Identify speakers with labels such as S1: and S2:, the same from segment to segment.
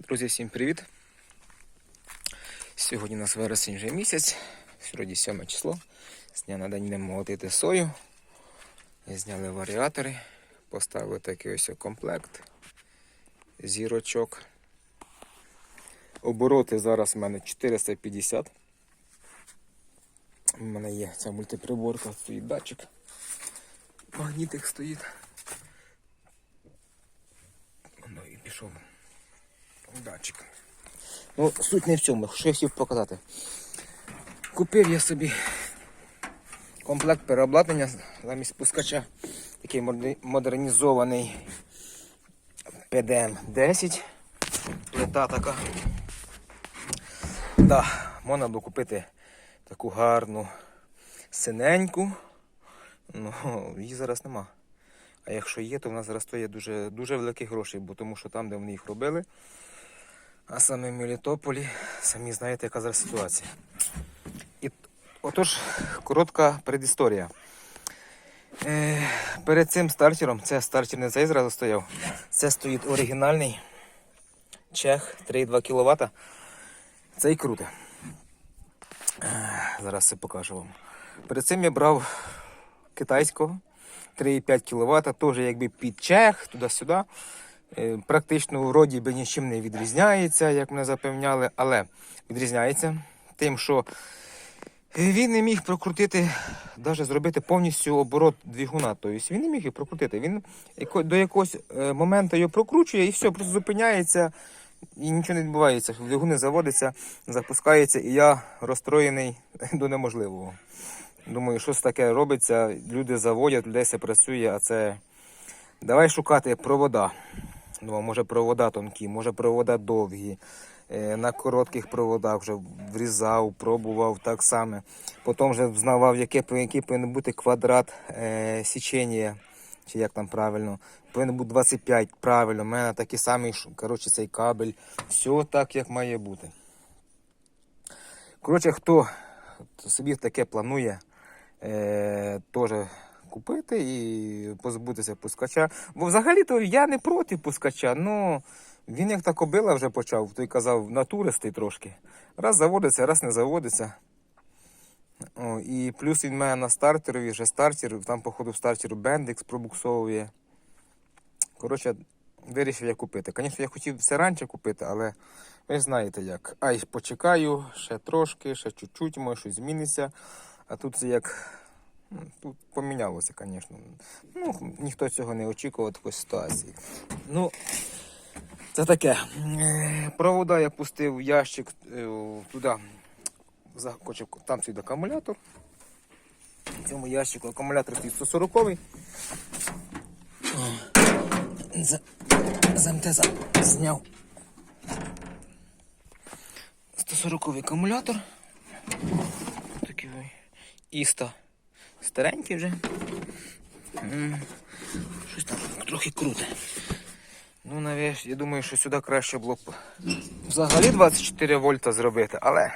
S1: Друзі, всім привіт! Сьогодні у нас вересень вже місяць, сьогодні 7 число. З дня на день йдемо молотити сою. Зняли варіатори, поставили такий ось комплект зірочок. Обороти зараз в мене 450. У мене є ця мультиприборка, стоїть датчик. Магнітик стоїть. Ну і пішов датчик. Ну, суть не в цьому, що я хотів показати. Купив я собі комплект переобладнання замість пускача. Такий модернізований PDM-10. Плита така. Да, можна було купити таку гарну синеньку. Ну, її зараз нема. А якщо є, то вона зараз стоїть дуже, дуже великі гроші, бо тому що там, де вони їх робили, а саме в Мелітополі, самі знаєте, яка зараз ситуація. І отож, коротка предісторія. Е, перед цим стартером, це стартер не цей зразу стояв, це стоїть оригінальний чех 3,2 кВт. Цей круте. Е, зараз це покажу вам. Перед цим я брав китайського 3,5 кВт, теж якби під чех, туди-сюди. Е, Практично вроді би нічим не відрізняється, як мене запевняли, але відрізняється тим, що він не міг прокрутити, навіть зробити повністю оборот двигуна. Тобто він не міг їх прокрутити. Він до якогось е, моменту його прокручує і все, просто зупиняється і нічого не відбувається. Двигун не заводиться, запускається, і я розстроєний до неможливого. Думаю, щось таке робиться, люди заводять, людей працює, а це. Давай шукати провода. Ну, може провода тонкі, може провода довгі. Е, На коротких проводах вже врізав, пробував так само. Потім вже взнавав, яке, який повинен бути квадрат е, січення, чи як там правильно. Повинен бути 25 правильно. У мене такий самий коротше, цей кабель. Все так, як має бути. Коротше, хто собі таке планує е, теж купити і позбутися пускача. Бо взагалі-то я не проти пускача. Ну він як та кобила вже почав, той казав, натуристий трошки. Раз заводиться, раз не заводиться. О, і плюс він має на стартерові, вже стартер, там, походу, в стартеру бендикс пробуксовує. Коротше, вирішив я купити. Звісно, я хотів все раніше купити, але ви знаєте як. Ай, почекаю, ще трошки, ще чуть-чуть, може щось зміниться. А тут це як. Тут помінялося, звісно. Ну, ніхто цього не очікував такої ситуації. Ну, це таке. Е, Провода я пустив в ящик е, туди. Там стоїть акумулятор. В цьому ящику акумулятор стоїть 140 з, зняв 140 акумулятор. Такий. Іста. Старенький вже. Щось там трохи круте. Ну, навіть, я думаю, що сюди краще було б взагалі 24 вольта зробити, але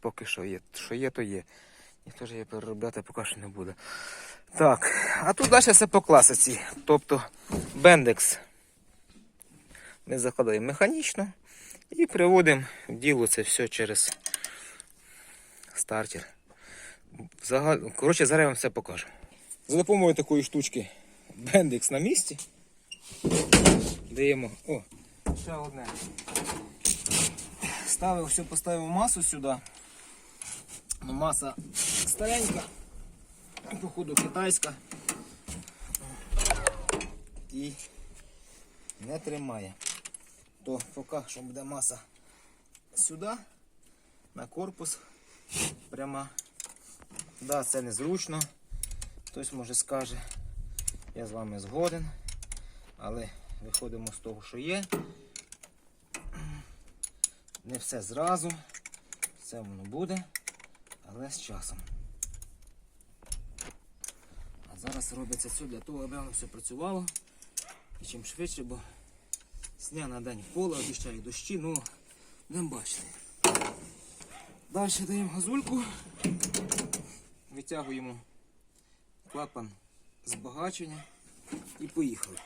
S1: поки що є. Що є, то є. Ніхто ж її переробляти поки що не буде. Так, а тут далі все по класиці. Тобто бендекс ми закладаємо механічно і приводимо в діло це все через стартер. Загал... Коротше, зараз я вам все покажу. За допомогою такої штучки бендекс на місці. Даємо. О, ще одне. Ставив, все, поставив масу сюди. Ну, маса старенька, походу китайська. І не тримає. То поки що буде маса сюди, на корпус. Прямо. Да, це незручно. Хтось може скаже, я з вами згоден, але виходимо з того, що є. Не все зразу, все воно буде, але з часом. А зараз робиться все для того, аби воно все працювало. І чим швидше, бо з дня на день поле, обіщають дощі, ну будемо бачити. Далі даємо газульку, витягуємо клапан збагачення і поїхали.